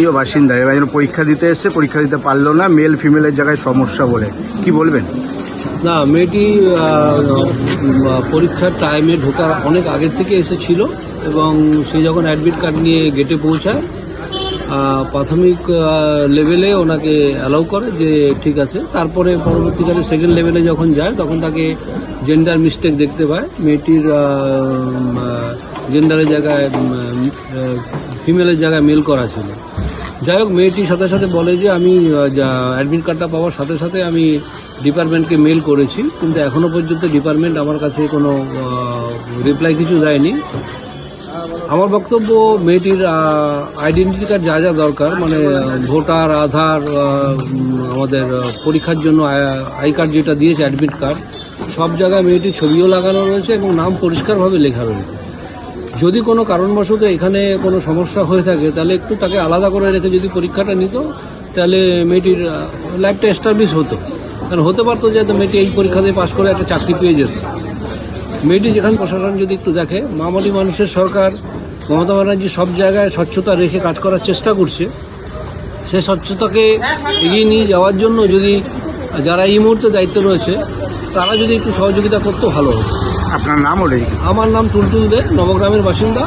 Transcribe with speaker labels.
Speaker 1: প্রিয় বাসিন্দা এবার যেন পরীক্ষা দিতে এসে পরীক্ষা দিতে পারল না মেল ফিমেলের জায়গায় সমস্যা বলে। কি বলবেন?
Speaker 2: না, মেয়েটি পরীক্ষার টাইমে ঢোকা অনেক আগের থেকে এসেছিল এবং সে যখন অ্যাডমিট কার্ড নিয়ে গেটে পৌঁছায় প্রাথমিক লেভেলে ওনাকে অ্যালাউ করে যে ঠিক আছে। তারপরে পরবর্তীকালে সেকেন্ড লেভেলে যখন যায়, তখন তাকে জেন্ডার মিস্টেক দেখতে পায়। মেয়েটির জেন্ডারের জায়গায় ফিমেলের জায়গায় মেল করা ছিল। যাই হোক মেয়েটির সাথে সাথে বলে যে, আমি অ্যাডমিট কার্ডটা পাওয়ার সাথে সাথে আমি ডিপার্টমেন্টকে মেল করেছি। কিন্তু এখনও পর্যন্ত ডিপার্টমেন্ট আমার কাছে কোনো রিপ্লাই কিছু দেয়নি। আমার বক্তব্য, মেয়েটির আইডেন্টিটি কার্ড যা যা দরকার মানে ভোটার, আধার আমাদের পরীক্ষার জন্য আই কার্ড যেটা দিয়েছে অ্যাডমিট কার্ড সব জায়গায় মেয়েটির ছবিও লাগানো রয়েছে এবং নাম পরিষ্কারভাবে লেখা রয়েছে। যদি কোনো কারণবশত এখানে কোনো সমস্যা হয়ে থাকে, তাহলে একটু তাকে আলাদা করে রেখে যদি পরীক্ষাটা নিত, তাহলে মেয়েটির লাইফটা এস্টাবলিশ হতো। কারণ হতে পারতো যে মেয়েটি এই পরীক্ষা দিয়ে পাশ করে একটা চাকরি পেয়ে যেত। মেয়েটি যেখানে প্রশাসন যদি একটু দেখে, মামালি মানুষের সরকার, মমতা ব্যানার্জি সব জায়গায় স্বচ্ছতা রেখে কাজ করার চেষ্টা করছে। সে স্বচ্ছতাকে এগিয়ে নিয়ে যাওয়ার জন্য যদি যারা এই মুহূর্তে দায়িত্ব রয়েছে, তারা যদি একটু সহযোগিতা করতো, ভালো হতো।
Speaker 1: আপনার নাম ওটাই
Speaker 2: আমার নাম টুলটুল দে নবগ্রামের বাসিন্দা।